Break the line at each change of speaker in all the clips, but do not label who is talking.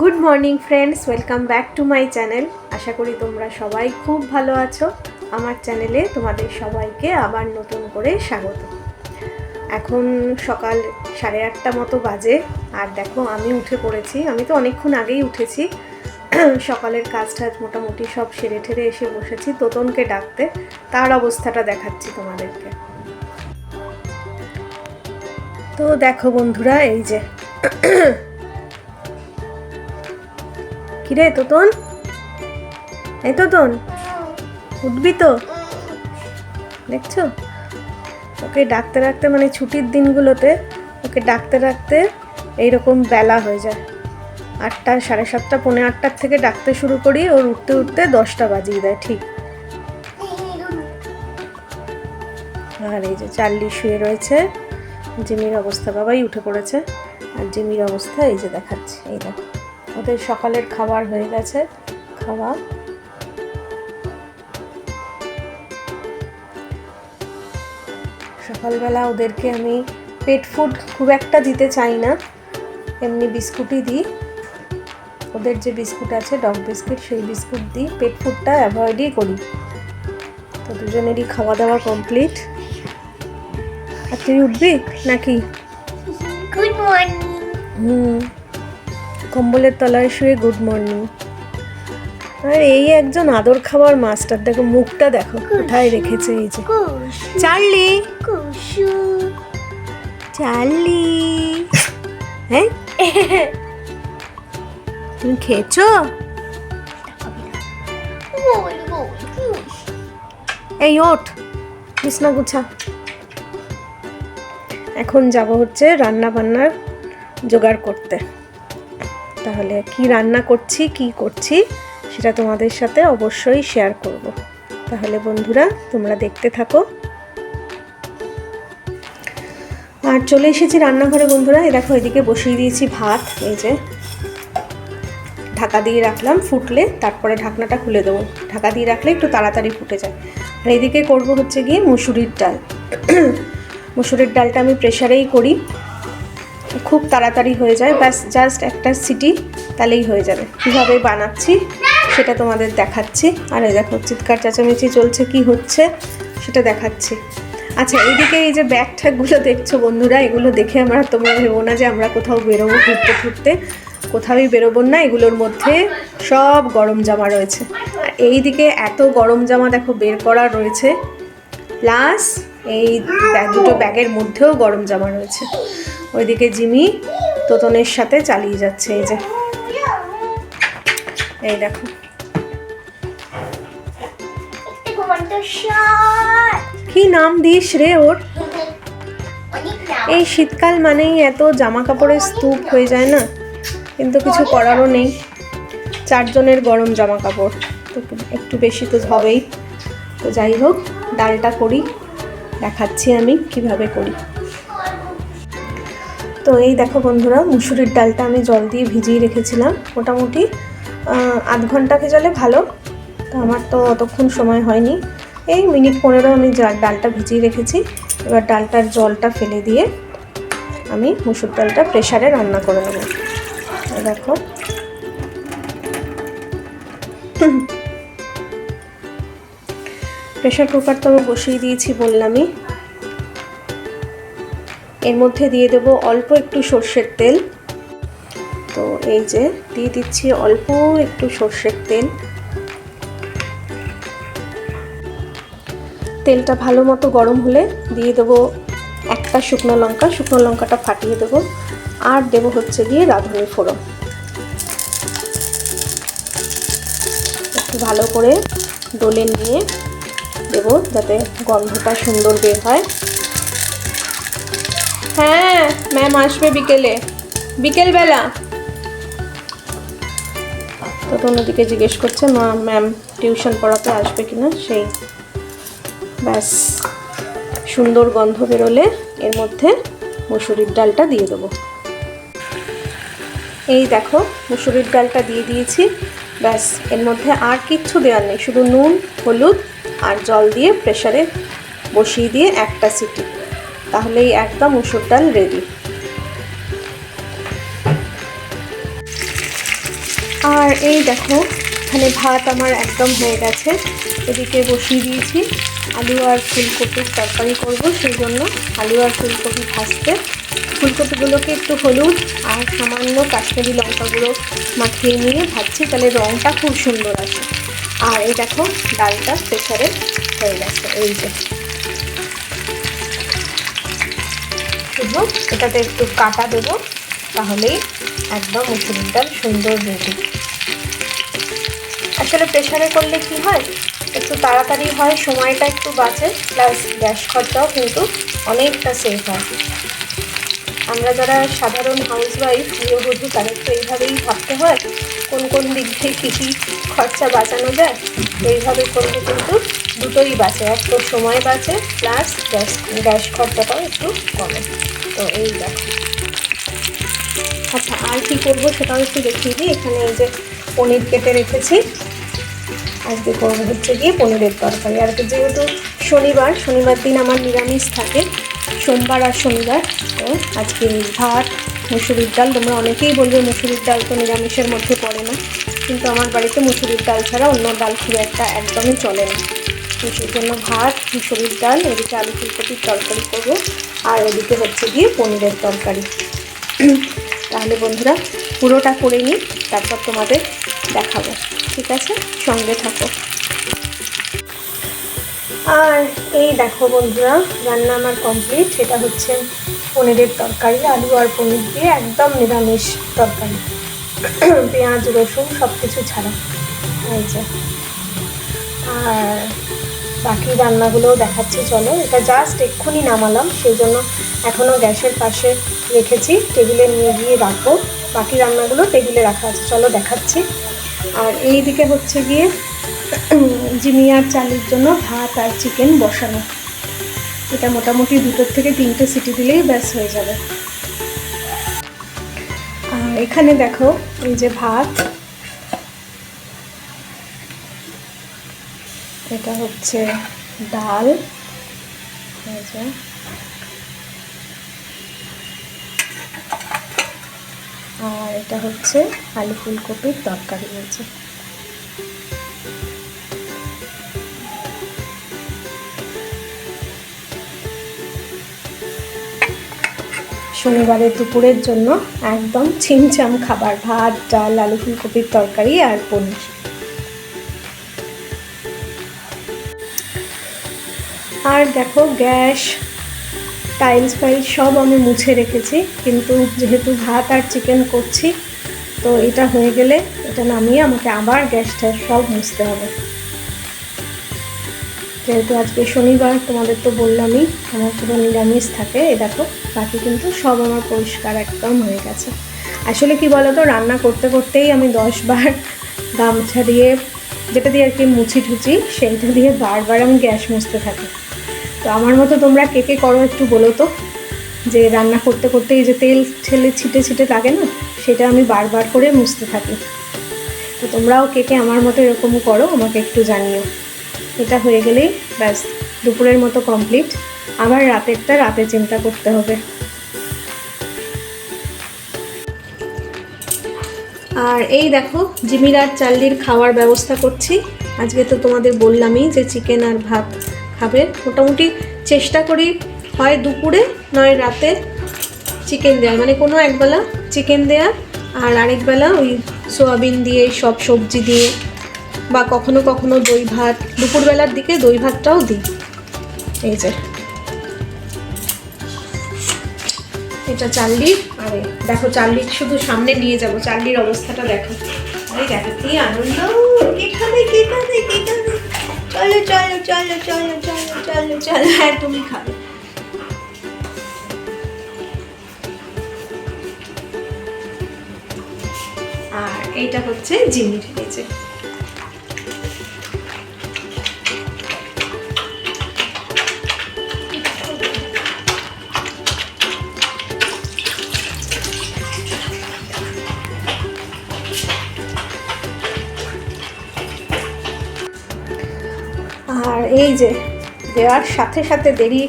Good morning friends welcome back to my channel আশা করি তোমরা সবাই খুব ভালো আছো। আমার চ্যানেলে তোমাদের সবাইকে আবার নতুন করে স্বাগত। এখন সকাল সাড়ে আটটা মতো বাজে। আর দেখো, আমি উঠে পড়েছি। আমি তো অনেকক্ষণ আগেই উঠেছি। সকালের কাজ টাজ মোটামুটি সব সেরে ঠেরে এসে বসেছি। তোতনকে ডাকতে। তার অবস্থাটা দেখাচ্ছি তোমাদেরকে। তো দেখো বন্ধুরা, এই যে কিরে, তোতন? এই তোতন, উঠবি তো। দেখছ? ওকে ডাকতে ডাকতে মানে ছুটির দিনগুলোতে ওকে ডাকতে ডাকতে এইরকম বেলা হয়ে যায়। আটটা, সাড়ে সাতটা, পৌনে আটটার থেকে ডাকতে শুরু করি, ওর উঠতে উঠতে দশটা বাজিয়ে দেয়, ঠিক। আর এই যে চার্লি শুয়ে রয়েছে, জিমির অবস্থা, বাবাই উঠে পড়েছে। আর জিমির অবস্থা, এই যে দেখাচ্ছে, এই দেখো। ওদের সকালের খাবার হয়ে গেছে খাওয়া। সকালবেলা ওদেরকে আমি পেট ফুড খুব একটা দিতে চাই না এমনি বিস্কুটই দিই। ওদের যে বিস্কুট আছে ডগ বিস্কুট সেই বিস্কুট দিই। পেট ফুডটা অ্যাভয়েডই করি। তো দুজনেরই খাওয়া দাওয়া কমপ্লিট আর তুই উঠবি নাকি?
গুড মর্নিং
হুম। কম্বলের তলায় শুয়ে গুড মর্নিং আর এই একজন আদর খাবার মাস্টার দেখো মুখটা দেখো কোথায় রেখেছে এই যে। চার্লি! চার্লি! হ্যাঁ? তুমি খেয়েছো? এই ওঠ বিছনা গুছা। এখন যাব হচ্ছে রান্না বান্নার জোগাড় করতে। তাহলে কি রান্না করছি, কি করছি, সেটা তোমাদের সাথে অবশ্যই শেয়ার করব। তাহলে বন্ধুরা, তোমরা দেখতে থাকো। আর চলে এসেছি রান্নাঘরে বন্ধুরা এ দেখো এদিকে বসিয়ে দিয়েছি ভাত, এই যে ঢাকা দিয়ে রাখলাম ফুটলে, তারপরে ঢাকনাটা খুলে দেবো। ঢাকা দিয়ে রাখলে একটু তাড়াতাড়ি ফুটে যায়। আর এইদিকে করব হচ্ছে গিয়ে মুসুরির ডাল। মুসুরির ডালটা আমি প্রেশারেই করি। খুব তাড়াতাড়ি হয়ে যায়, ব্যাস জাস্ট একটা সিটি তাহলেই হয়ে যাবে। কীভাবে বানাচ্ছি সেটা তোমাদের দেখাচ্ছি। আর এই দেখো, চিৎকার চেঁচামেচি চলছে, কি হচ্ছে সেটা দেখাচ্ছি। আচ্ছা এইদিকে এই যে ব্যাগ ট্যাগগুলো দেখছ বন্ধুরা, এগুলো দেখে আমরা তোমরা ভেবো না যে আমরা কোথাও বেরোবো ঘুরতে ঘুরতে কোথাওই বেরোবো না, এগুলোর মধ্যে সব গরম জামা রয়েছে। আর এই দিকে এত গরম জামা দেখো বের করা রয়েছে। প্লাস এই দুটো ব্যাগের মধ্যেও গরম জামা রয়েছে। ওইদিকে জিমি তোতনের সাথে চালিয়ে যাচ্ছে এই যে। এই দেখো। কি নাম দিস রে ওর? এই শীতকাল মানেই এত জামা কাপড়ের স্তূপ হয়ে যায় না? কিন্তু কিছু করারও নেই। চারজনের গরম জামা কাপড় তো একটু বেশি তো হবেই। তো যাই হোক ডালটা করি। দেখাচ্ছি আমি কীভাবে করি। তো এই দেখো বন্ধুরা, মুসুরির ডালটা আমি জল দিয়ে ভিজিয়ে রেখেছিলাম। মোটামুটি আধ ঘণ্টা ভেজালে ভালো। তো আমার তো অতক্ষণ সময় হয়নি। এই মিনিট পনেরো আমি ডালটা ভিজিয়ে রেখেছি। এবার ডালটার জলটা ফেলে দিয়ে আমি মুসুর ডালটা প্রেশারে রান্না করে নেব। দেখো। প্রেশার কুকার তো বসিয়ে দিয়েছি বললামই। এর মধ্যে দিয়ে দেবো অল্প একটু সর্ষের তেল। তো এই যে দিয়ে দিচ্ছি অল্প একটু সর্ষের তেল। তেলটা ভালো মতো গরম হলে দিয়ে দেবো একটা শুকনো লঙ্কা। শুকনো লঙ্কাটা ফাটিয়ে দেবো। আর দেবো হচ্ছে গিয়ে রাঁধুনি ফোড়ন। একটু ভালো করে ডলে নিয়ে দেবো যাতে গন্ধটা সুন্দর বের হয়। হ্যাঁ ম্যাম আসবে বিকেলে। বিকেলবেলা। তো অন্যদিকে জিজ্ঞেস করছে, মা ম্যাম টিউশন পড়াতে আসবে কিনা? সেই ব্যাস, সুন্দর গন্ধ বেরোলে এর মধ্যে মুসুরির ডালটা দিয়ে দেবো। এই দেখো, মুসুরির ডালটা দিয়ে দিয়েছি। ব্যাস, এর মধ্যে আর কিচ্ছু দেওয়ার নেই, শুধু নুন, হলুদ আর জল দিয়ে প্রেসারে বসিয়ে দিয়ে একটা সিটি। তাহলেই একদম মুসুর ডাল রেডি আর এই দেখো, এখানে ভাত আমার একদম হয়ে গেছে। এদিকে বসিয়ে দিয়েছি। আলু আর ফুলকপির তরকারি করব সেই জন্য আলু আর ফুলকপি ভাজতে। ফুলকপিগুলোকে একটু হলুদ আর সামান্য কাশ্মীরি লঙ্কাগুলো মাখিয়ে নিয়ে ভাজছি, তাহলে রঙটা খুব সুন্দর আসে। আর এই দেখো, ডালটা প্রেশারে হয়ে গেছে, এই যে। শুধু এটাতে একটু কাটা দেবো, তাহলেই একদম মুসুরির ডাল সুন্দর রেডি আসলে প্রেশারে করলে কি হয়? একটু তাড়াতাড়ি হয়, সময়টা একটু বাঁচে প্লাস গ্যাস খরচাও কিন্তু অনেকটা সেভ হয়। আমরা যারা সাধারণ হাউস ওয়াইফ গৃহবধূ, তাদের তো এইভাবেই ভাবতে হয়, কোন কোন দিক থেকে কী কী খরচা বাঁচানো যায়? এইভাবে করলে কিন্তু দুটোই বাঁচে, এক তো সময় বাঁচে প্লাস গ্যাস গ্যাস খরচাটাও একটু কমে। তো এই দেখো আচ্ছা আর কি করব সেটাও একটু দেখিয়ে দিই। এখানে এই যে পনির কেটে রেখেছি। আজকে করব হচ্ছে গিয়ে পনিরের তরকারি। আর যেহেতু শনিবার শনিবার দিন আমার নিরামিষ থাকে, সোমবার আর শনিবার, তো আজকে ভাত, মুসুরির ডাল, তোমরা অনেকেই বলবে মুসুরির ডাল তো নিরামিষের মধ্যে পড়ে না। কিন্তু আমার বাড়িতে মুসুরির ডাল ছাড়া অন্য ডাল খুব একটা একদমই চলে না। তো জন্য ভাত, মুসুরির ডাল, এদিকে আলু ফুলকপির তরকারি করব। আর ওদিকে হচ্ছে গিয়ে পনিরের তরকারি। তাহলে বন্ধুরা, পুরোটা করে নিই, তারপর তোমাদের দেখাবো। ঠিক আছে? সঙ্গে থাকো। আর এই দেখো বন্ধুরা, রান্না আমার কমপ্লিট। এটা হচ্ছে পনিরের তরকারি, আলু আর পনির দিয়ে একদম নিরামিষ তরকারি। পেঁয়াজ, রসুন সব কিছু ছাড়া আর বাকি রান্নাগুলোও দেখাচ্ছি, চলো। এটা জাস্ট এক্ষুনি নামালাম সেই জন্য এখনও গ্যাসের পাশে রেখেছি, টেবিলে নিয়ে গিয়ে রাখব। বাকি রান্নাগুলো টেবিলে রাখা আছে, চলো দেখাচ্ছি। আর এই দিকে হচ্ছে গিয়ে জিমিয়ার চালের জন্য ভাত আর চিকেন বসানো। এটা মোটামুটি দুটোর থেকে তিনটে সিটি দিলেই ব্যাস হয়ে যাবে। এখানে দেখো, এই যে ভাত এটা হচ্ছে ডাল। আর এটা হচ্ছে আলু ফুলকপির তরকারি হয়েছে শনিবারের দুপুরের জন্য একদম ছিমছাম খাবার, ভাত, ডাল, আলু ফুলকপির তরকারি আর পনির। আর দেখো, গ্যাস টাইলস ফাইলস সব আমি মুছে রেখেছি। কিন্তু যেহেতু ভাত আর চিকেন করছি, তো এটা হয়ে গেলে এটা নামিয়ে আমাকে আবার গ্যাস ট্যাস সব মুছতে হবে। যেহেতু আজকে শনিবার, তোমাদের তো বললামই, আমার পুরো নিরামিষ থাকে। এ দেখো, বাকি কিন্তু সব আমার পরিষ্কার একদম হয়ে গেছে। আসলে কি বলতো, রান্না করতে করতেই আমি দশ বার গামছা দিয়ে, যেটা দিয়ে আর কি মুছি ঠুচি সেইটা দিয়ে বারবার আমি গ্যাস মুছতে থাকি। তো আমার মতো তোমরা কে কে করো একটু বলো তো? যে রান্না করতে করতে এই যে তেল ঠেলে ছিটে ছিটে লাগে না, সেটা আমি বারবার করে মুছতে থাকি। তো তোমরাও কে কে আমার মতো এরকম করো, আমাকে একটু জানিও। এটা হয়ে গেলেই ব্যাস, দুপুরের মতো কমপ্লিট আবার রাতেরটা রাতে চিন্তা করতে হবে। আর এই দেখো জিমিরার চাল্লির খাওয়ার ব্যবস্থা করছি। আজকে তো তোমাদের বললামই যে চিকেন আর ভাত। খাবে। মোটামুটি চেষ্টা করি, হয় দুপুরে, নয় রাতে চিকেন দেওয়ার মানে কোনো একবেলা চিকেন দেওয়া আর আরেকবেলা ওই সোয়াবিন দিয়ে, সব সবজি দিয়ে বা কখনো কখনো দই ভাত। দুপুরবেলার দিকে দই ভাতটাও দিই। এই যে। এটা চাল্লির আরে দেখো চাল্লির শুধু সামনে নিয়ে যাব। চাল্লির অবস্থাটা দেখো। আরে দেখো কি আনন্দ। চলো চলো চলো চলো চলো চলো চলো হ্যাঁ তুমি খাবে। আর এইটা হচ্ছে জিমির এই এই যে, দেওয়ার সাথে সাথে দেরি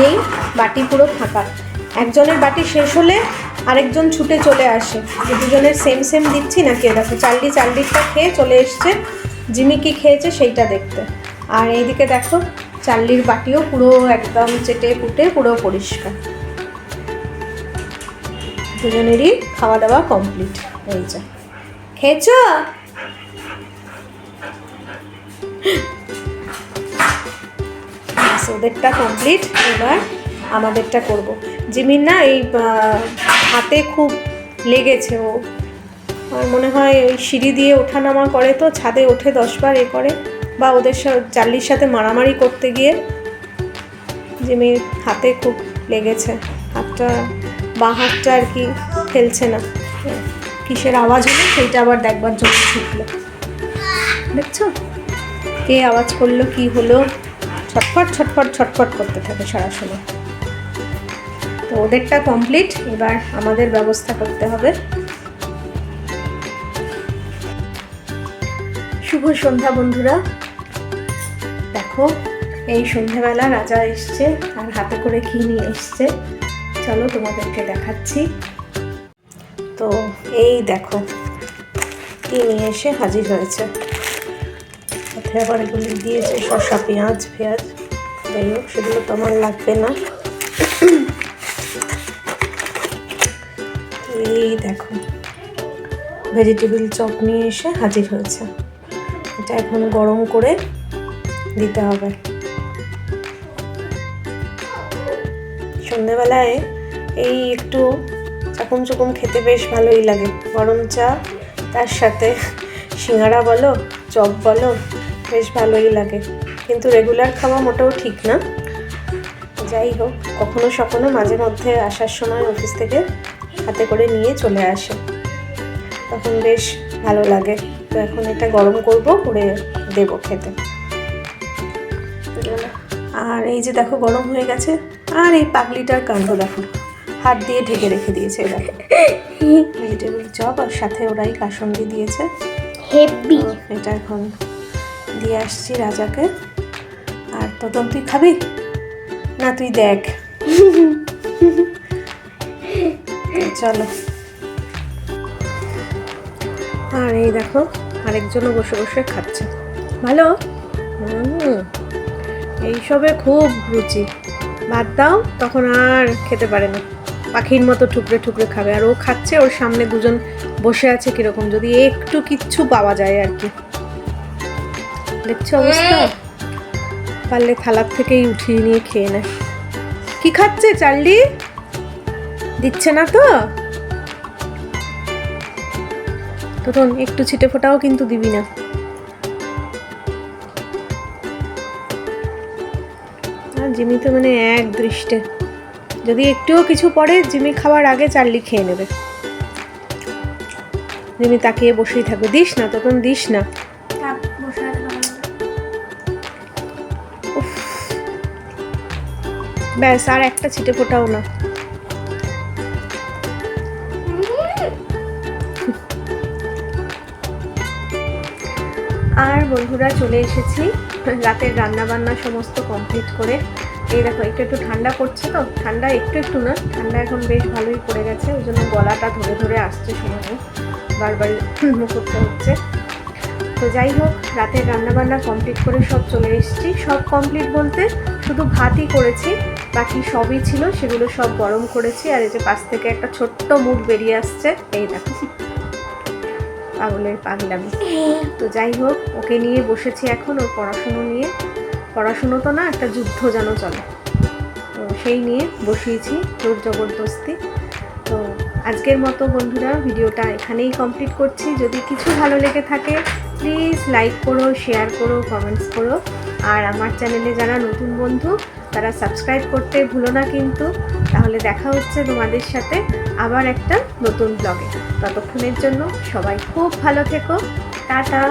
নেই, বাটি পুরো ফাঁকা। একজনের বাটি শেষ হলে আরেকজন ছুটে চলে আসে। যে দুজনের সেম সেম দিচ্ছি না কে দেখো, চার্লি চার্লিরটা খেয়ে চলে এসছে। জিমি কি খেয়েছে সেইটা দেখতে। আর এইদিকে দেখো, চার্লির বাটিও পুরো একদম চেটে পুটে পুরো পরিষ্কার। দুজনেরই খাওয়া দাওয়া কমপ্লিট হয়ে যে খেয়েছ? ওদেরটা কমপ্লিট এবার আমাদেরটা করব। জিমির না এই হাতে খুব লেগেছে ও। আর মনে হয় ওই সিঁড়ি দিয়ে ওঠানামা করে তো, ছাদে ওঠে দশবার এ করে। বা ওদের চার্লির সাথে মারামারি করতে গিয়ে জিমির হাতে খুব লেগেছে। হাতটা, বাঁ হাতটা আর কি ফেলছে না। কিসের আওয়াজ হলো সেইটা আবার দেখবার জন্য ছুটলো দেখছ? কে আওয়াজ করল, কি হলো? ছটফট ছটফট ছটফট করতে থাকে সারা সময় তো ওদেরটা কমপ্লিট এবার আমাদের ব্যবস্থা করতে হবে। শুভ সন্ধ্যা বন্ধুরা। দেখো, এই সন্ধ্যাবেলা রাজা এসছে, আর হাতে করে কি নিয়ে এসছে। চলো তোমাদেরকে দেখাচ্ছি। তো এই দেখো কি নিয়ে এসে হাজির হয়েছে। এগুলি দিয়েছে শসা, পেঁয়াজ পেঁয়াজ, যাই হোক, সেগুলো তো আমার লাগবে না। এই দেখো ভেজিটেবিল চপ নিয়ে এসে হাজির হয়েছে। এটা এখন গরম করে দিতে হবে। সন্ধেবেলায় এই একটু চাকুম চুকুম খেতে বেশ ভালোই লাগে। গরম চা, তার সাথে সিঙ্গারা বলো, চপ বলো বেশ ভালোই লাগে। কিন্তু রেগুলার খাওয়া মোটেও ঠিক না। যাই হোক কখনো সখনো মাঝে মধ্যে আসার সময় অফিস থেকে হাতে করে নিয়ে চলে আসে। তখন বেশ ভালো লাগে। তো এখন এটা গরম করব করে দেব খেতে। আর এই যে দেখো গরম হয়ে গেছে। আর এই পাগলিটার কাণ্ড দেখো। হাত দিয়ে ঢেকে রেখে দিয়েছে এরা। ভেজিটেবল চপ আর সাথে ওরাই কাসন্দি দিয়েছে।
হেভি
এটা এখন দিয়ে আসছি রাজাকে। আর তখন তুই খাবি? না, তুই দেখ। চলো। আর এই দেখো, আরেকজনও বসে বসে খাচ্ছে। ভালো? এইসবে খুব রুচি। ভাত দাও, তখন আর খেতে পারে না পাখির মতো ঠুকরে ঠুকরে খাবে। আর ও খাচ্ছে, ওর সামনে দুজন বসে আছে কীরকম, যদি একটু কিচ্ছু পাওয়া যায় আর কি। দেখছ অবস্থা? পারলে থালার থেকেই উঠিয়ে নিয়ে খেয়ে নেয় কি খাচ্ছে চার্লি? দিচ্ছে না তো? তখন একটু ছিটে ফোটাও কিন্তু দিবি না। আর জিমি তো মানে এক দৃষ্টে। যদি একটুও কিছু পড়ে জিমি খাওয়ার আগে চার্লি খেয়ে নেবে। জিমি তাকিয়ে বসেই থাকবে। দিস না তখন দিস না। ব্যাস, আর একটা ছিটে ফোটাও না। আর বন্ধুরা চলে এসেছি রাতের রান্না বান্না সমস্ত কমপ্লিট করে। এই দেখো, একটু একটু ঠান্ডা পড়ছে তো, ঠান্ডা একটু একটু না, ঠান্ডা এখন বেশ ভালোই পড়ে গেছে, ওই জন্য গলাটা ধরে ধরে আসছে সময় বারবারই করতে হচ্ছে। তো যাই হোক, রাতের রান্নাবান্না কমপ্লিট করে সব চলে এসেছি। সব কমপ্লিট বলতে শুধু ভাতই করেছি বাকি সবই ছিল, সেগুলো সব গরম করেছি, আর এই যে পাশ থেকে একটা ছোট্ট মুখ বেরিয়ে আসছে। এই দেখো। পাগলের পাগলামি। তো যাই হোক, ওকে নিয়ে বসেছি এখন ওর পড়াশুনো নিয়ে। পড়াশুনো তো না, একটা যুদ্ধ যেন চলে। তো সেই নিয়ে বসিয়েছি, জোর জবরদস্তি। তো আজকের মতো বন্ধুরা, ভিডিওটা এখানেই কমপ্লিট করছি। যদি কিছু ভালো লেগে থাকে প্লিজ লাইক করো শেয়ার করো কমেন্টস করো। আর আমার চ্যানেলে যারা নতুন বন্ধু তারা সাবস্ক্রাইব করতে ভুলো না কিন্তু। তাহলে দেখা হচ্ছে তোমাদের সাথে আবার একটা নতুন ব্লগে ততক্ষণের জন্য সবাই খুব ভালো থেকো। টাটা!